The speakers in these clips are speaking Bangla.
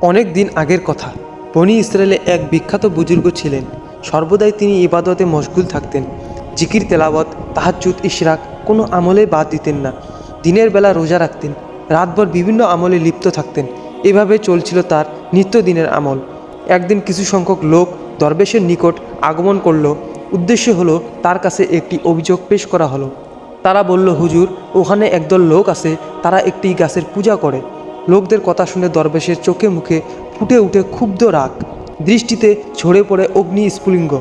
অনেক দিন আগের কথা। বনি ইসরায়েলে এক বিখ্যাত বুজুর্গ ছিলেন। সর্বদাই তিনি ইবাদতে মশগুল থাকতেন। জিকির, তেলাওয়াত, তাহাজ্জুদ, ইশরাক কোনো আমলে বাদ দিতেন না। দিনের বেলা রোজা রাখতেন। রাতভর বিভিন্ন আমলে লিপ্ত থাকতেন। এভাবে চলছিল তার নিত্যদিনের আমল। একদিন কিছু সংখ্যক লোক দরবেশের নিকট আগমন করল। উদ্দেশ্য হলো তার কাছে একটি অভিযোগ পেশ করা হলো। তারা বলল, হুজুর, ওখানে একদল লোক আছে। তারা একটি গাছের পূজা করে। লোকদের কথা শুনে দরবেশের চোখে মুখে ফুটে উঠে ক্ষুব্ধ রাগ। দৃষ্টিতে ঝরে পড়ে অগ্নি স্ফুলিঙ্গ।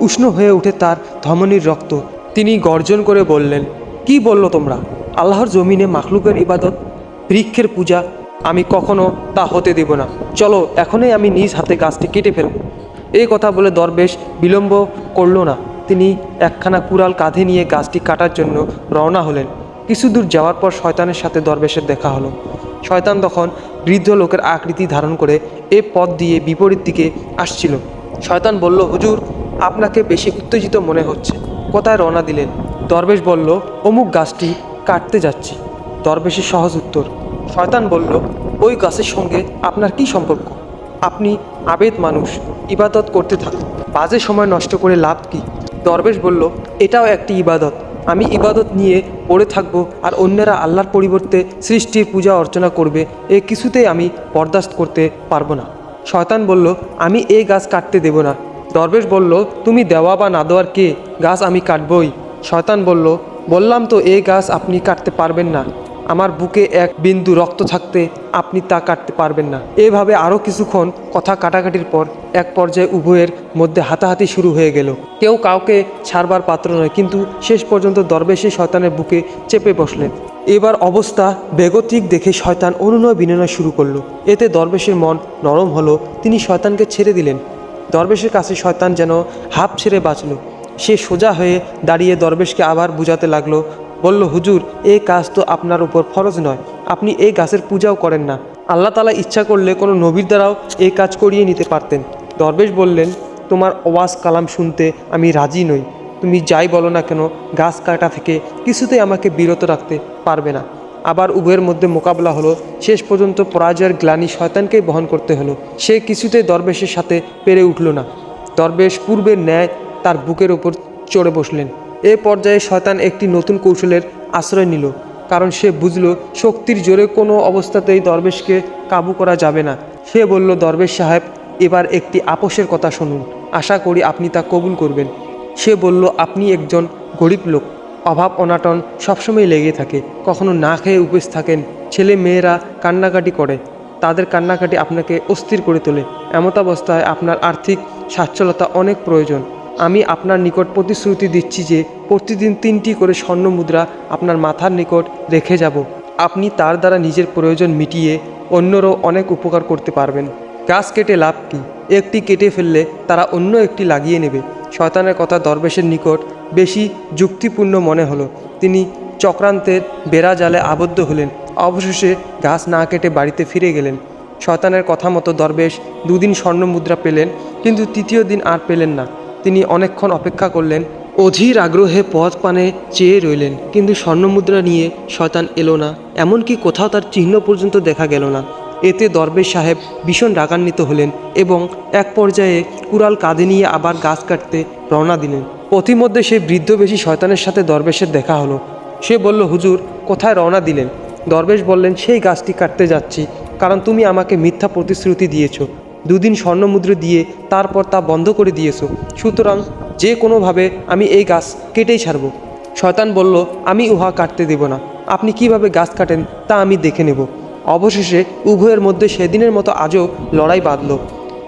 উষ্ণ হয়ে উঠে তার ধমনীর রক্ত। তিনি গর্জন করে বললেন, কি বলল তোমরা? আল্লাহর জমিনে মাখলুকের ইবাদত? বৃক্ষের পূজা? আমি কখনো তা হতে দেব না। চলো, এখনই আমি নিজ হাতে গাছটি কেটে ফেলব। এই কথা বলে দরবেশ বিলম্ব করল না। তিনি একখানা কুড়াল কাঁধে নিয়ে গাছটি কাটার জন্য রওনা হলেন। কিছু দূর যাওয়ার পর শয়তানের সাথে দরবেশের দেখা হলো। শয়তান তখন বৃদ্ধ লোকের আকৃতি ধারণ করে এ পথ দিয়ে বিপরীত দিকে আসছিল। শয়তান বলল, হুজুর, আপনাকে বেশি উত্তেজিত মনে হচ্ছে। কোথায় রওনা দিলেন? দরবেশ বলল, অমুক গাছটি কাটতে যাচ্ছি। দরবেশের সহজ উত্তর, শয়তান বলল, ওই গাছের সঙ্গে আপনার কি সম্পর্ক? আপনি আবেদ মানুষ, ইবাদত করতে থাকুন। বাজে সময় নষ্ট করে লাভ কি? দরবেশ বলল, এটাও একটি ইবাদত। আমি ইবাদত নিয়ে পড়ে থাকব আর অন্যেরা আল্লাহর পরিবর্তে সৃষ্টির পূজা অর্চনা করবে, এ কিছুতেই আমি বরদাস্ত করতে পারব না। শয়তান বলল, আমি এই গাছ কাটতে দেব না। দরবেশ বলল, তুমি দেওয়া বা না দেওয়ার কে? গাছ আমি কাটবই। শয়তান বলল, বললাম তো এই গাছ আপনি কাটতে পারবেন না। আমার বুকে এক বিন্দু রক্ত থাকতে আপনি তা কাটতে পারবেন না। এভাবে আরও কিছুক্ষণ কথা কাটাকাটির পর এক পর্যায়ে উভয়ের মধ্যে হাতাহাতি শুরু হয়ে গেল। কেউ কাউকে ছাড়বার পাত্র নয়, কিন্তু শেষ পর্যন্ত দরবেশে শয়তানের বুকে চেপে বসলেন। এবার অবস্থা বেগতিক দেখে শয়তান অনুনয় বিনয় শুরু করল। এতে দরবেশের মন নরম হলো, তিনি শয়তানকে ছেড়ে দিলেন। দরবেশের কাছে শয়তান যেন হাফ ছেড়ে বাঁচল। সে সোজা হয়ে দাঁড়িয়ে দরবেশকে আবার বুঝাতে লাগল বলল, হুজুর এই কাজ তো আপনার উপর ফরজ নয়। আপনি এই গাছের পূজাও করেন না। আল্লাহ তালা ইচ্ছা করলে কোনো নবীর দ্বারাও এই কাজ করিয়ে নিতে পারতেন। দরবেশ বললেন, তোমার ওয়াজ কালাম শুনতে আমি রাজি নই। তুমি যাই বলো না কেন, গাছ কাটা থেকে কিছুতেই আমাকে বিরত রাখতে পারবে না। আবার উভয়ের মধ্যে মোকাবেলা হলো। শেষ পর্যন্ত পরাজয়ের গ্লানি শয়তানকেই বহন করতে হলো। সে কিছুতেই দরবেশের সাথে পেরে উঠল না। দরবেশ পূর্বের ন্যায় তার বুকের ওপর চড়ে বসলেন। এ পর্যায়ে শয়তান একটি নতুন কৌশলের আশ্রয় নিল, কারণ সে বুঝল শক্তির জোরে কোনো অবস্থাতেই দরবেশকে কাবু করা যাবে না। সে বলল, দরবেশ সাহেব, এবার একটি আপোষের কথা শুনুন। আশা করি আপনি তা কবুল করবেন। সে বলল, আপনি একজন গরিব লোক। অভাব অনাটন সবসময় লেগে থাকে। কখনো না খেয়ে উপেস থাকেন। ছেলে মেয়েরা কান্নাকাটি করে। তাদের কান্নাকাটি আপনাকে অস্থির করে তোলে। এমতাবস্থায় আপনার আর্থিক সচ্ছলতা অনেক প্রয়োজন। আমি আপনার নিকট প্রতিশ্রুতি দিচ্ছি যে প্রতিদিন তিনটি করে স্বর্ণ মুদ্রা আপনার মাথার নিকট রেখে যাব। আপনি তার দ্বারা নিজের প্রয়োজন মিটিয়ে অন্যরও অনেক উপকার করতে পারবেন। গাছ কেটে লাভ কি? একটি কেটে ফেললে তারা অন্য একটি লাগিয়ে নেবে। শয়তানের কথা দরবেশের নিকট বেশি যুক্তিপূর্ণ মনে হলো। তিনি চক্রান্তের বেড়া জালে আবদ্ধ হলেন। অবশেষে গাছ না কেটে বাড়িতে ফিরে গেলেন। শয়তানের কথা মতো দরবেশ দুদিন স্বর্ণ মুদ্রা পেলেন, কিন্তু তৃতীয় দিন আর পেলেন না। তিনি অনেকক্ষণ অপেক্ষা করলেন। অধীর আগ্রহে পথ পানে চেয়ে রইলেন, কিন্তু স্বর্ণমুদ্রা নিয়ে শয়তান এলো না, এমনকি কোথাও তার চিহ্ন পর্যন্ত দেখা গেল না। এতে দরবেশ সাহেব ভীষণ রাগান্বিত হলেন এবং এক পর্যায়ে কুড়াল কাঁধে নিয়ে আবার গাছ কাটতে রওনা দিলেন। পথিমধ্যে সেই বৃদ্ধ বেশি শয়তানের সাথে দরবেশের দেখা হলো। সে বলল, হুজুর, কোথায় রওনা দিলেন? দরবেশ বললেন, সেই গাছটি কাটতে যাচ্ছি, কারণ তুমি আমাকে মিথ্যা প্রতিশ্রুতি দিয়েছ। দুদিন স্বর্ণমুদ্রা দিয়ে তারপর তা বন্ধ করে দিয়েছ। সুতরাং যে কোনোভাবে আমি এই গাছ কেটেই ছাড়ব। শয়তান বলল, আমি উহা কাটতে দেব না। আপনি কীভাবে গাছ কাটেন তা আমি দেখে নেব। অবশেষে উভয়ের মধ্যে সেদিনের মতো আজও লড়াই বাঁধল।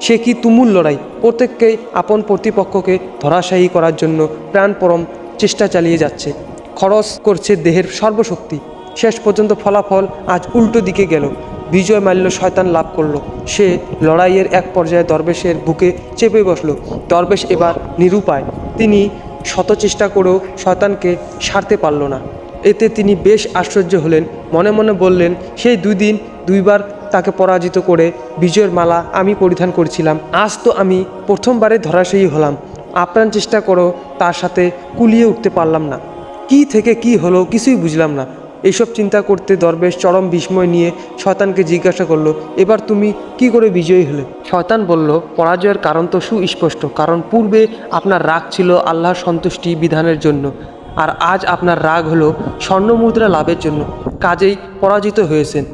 সে কি তুমুল লড়াই? প্রত্যেককেই আপন প্রতিপক্ষকে ধরাশায়ী করার জন্য প্রাণপরম চেষ্টা চালিয়ে যাচ্ছে। খরচ করছে দেহের সর্বশক্তি। শেষ পর্যন্ত ফলাফল আজ উল্টো দিকে গেল। বিজয় মাল্য শয়তান লাভ করল। সে লড়াইয়ের এক পর্যায়ে দরবেশের বুকে চেপে বসল। দরবেশ এবার নিরুপায়। তিনি শত চেষ্টা করেও শয়তানকে সারতে পারল না। এতে তিনি বেশ আশ্চর্য হলেন। মনে মনে বললেন, সেই দুই দিন দুইবার তাকে পরাজিত করে বিজয়ের মালা আমি পরিধান করেছিলাম। আজ তো আমি প্রথমবারে ধরাশায়ী হলাম। আপ্রাণ চেষ্টা করো, তার সাথে কুলিয়ে উঠতে পারলাম না। কি থেকে কি হলো কিছুই বুঝলাম না। এইসব চিন্তা করতে দরবেশ চরম বিস্ময় নিয়ে শয়তানকে জিজ্ঞাসা করল, এবার তুমি কি করে বিজয়ী হলে? শয়তান বলল, পরাজয়ের কারণ তো সুস্পষ্ট, কারণ পূর্বে আপনার রাগ ছিল আল্লাহর সন্তুষ্টি বিধানের জন্য, আর আজ আপনার রাগ হলো স্বর্ণমুদ্রা লাভের জন্য, কাজেই পরাজিত হয়েছেন।